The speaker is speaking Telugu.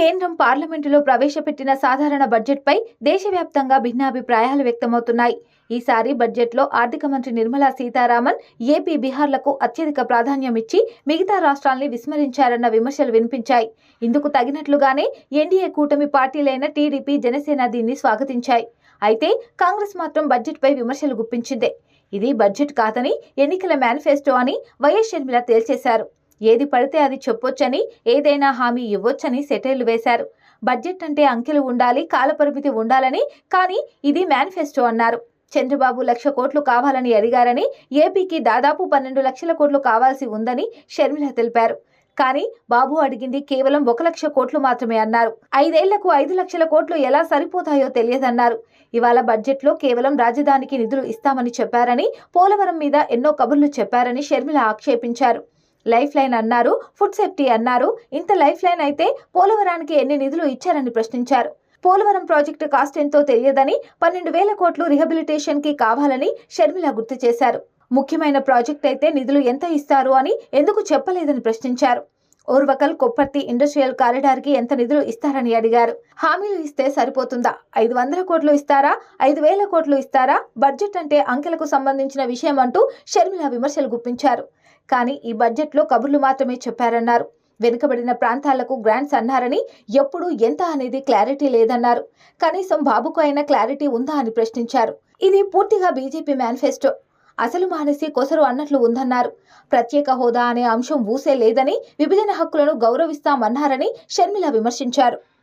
కేంద్రం పార్లమెంటులో ప్రవేశపెట్టిన సాధారణ బడ్జెట్పై దేశవ్యాప్తంగా భిన్నాభిప్రాయాలు వ్యక్తమవుతున్నాయి. ఈసారి బడ్జెట్లో ఆర్థిక మంత్రి నిర్మలా సీతారామన్ ఏపీ బీహార్లకు అత్యధిక ప్రాధాన్యం ఇచ్చి మిగతా రాష్ట్రాల్ని విస్మరించారన్న విమర్శలు వినిపించాయి. ఇందుకు తగినట్లుగానే ఎన్డీఏ కూటమి పార్టీలైన టీడీపీ జనసేన దీన్ని స్వాగతించాయి. అయితే కాంగ్రెస్ మాత్రం బడ్జెట్పై విమర్శలు గుప్పించిందే. ఇది బడ్జెట్ కాదని ఎన్నికల మేనిఫెస్టో అని వైఎస్ షర్మిల తేల్చేశారు. ఏది పడితే అది చెప్పొచ్చని ఏదైనా హామీ ఇవ్వొచ్చని సెటైర్లు వేశారు. బడ్జెట్ అంటే అంకెలు ఉండాలి కాలపరిమితి ఉండాలని కానీ ఇది మేనిఫెస్టో అన్నారు. చంద్రబాబు లక్ష కోట్లు కావాలని అడిగారని ఏపీకి దాదాపు పన్నెండు లక్షల కోట్లు కావాల్సి ఉందని షర్మిల తెలిపారు. కానీ బాబు అడిగింది కేవలం ఒక లక్ష కోట్లు మాత్రమే అన్నారు. ఐదేళ్ళకు ఐదు లక్షల కోట్లు ఎలా సరిపోతాయో తెలియదన్నారు. ఇవాళ బడ్జెట్లో కేవలం రాజధానికి నిధులు ఇస్తామని చెప్పారని పోలవరం మీద ఎన్నో కబుర్లు చెప్పారని షర్మిల ఆక్షేపించారు. లైఫ్ లైన్ అన్నారు ఫుడ్ సేఫ్టీ అన్నారు. ఇంత లైఫ్ లైన్ అయితే పోలవరానికి ఎన్ని నిధులు ఇచ్చారని ప్రశ్నించారు. పోలవరం ప్రాజెక్టు కాస్ట్ ఎంతో తెలియదని పన్నెండు వేల కోట్లు రిహబిలిటేషన్కి కావాలని షర్మిల గుర్తు చేశారు. ముఖ్యమైన ప్రాజెక్ట్ అయితే నిధులు ఎంత ఇస్తారు అని ఎందుకు చెప్పలేదని ప్రశ్నించారు. ఓర్వకల్ కొప్పర్తి ఇండస్ట్రియల్ కారిడార్కి ఎంత నిధులు ఇస్తారని అడిగారు. హామీలు ఇస్తే సరిపోతుందా? ఐదు వందల కోట్లు ఇస్తారా? ఐదు వేల కోట్లు ఇస్తారా? బడ్జెట్ అంటే అంకెలకు సంబంధించిన విషయం అంటూ షర్మిల విమర్శలు గుప్పించారు. కానీ ఈ బడ్జెట్లో కబుర్లు మాత్రమే చెప్పారన్నారు. వెనుకబడిన ప్రాంతాలకు గ్రాంట్స్ అన్నారని ఎప్పుడు ఎంత అనేది క్లారిటీ లేదన్నారు. కనీసం బాబుకు అయినా క్లారిటీ ఉందా అని ప్రశ్నించారు. ఇది పూర్తిగా బీజేపీ మేనిఫెస్టో. అసలు మానేసి కొసరు అన్నట్లు ఉందన్నారు. ప్రత్యేక హోదా అనే అంశం ఊసే లేదని విభజన హక్కులను గౌరవిస్తామన్నారని షర్మిల విమర్శించారు.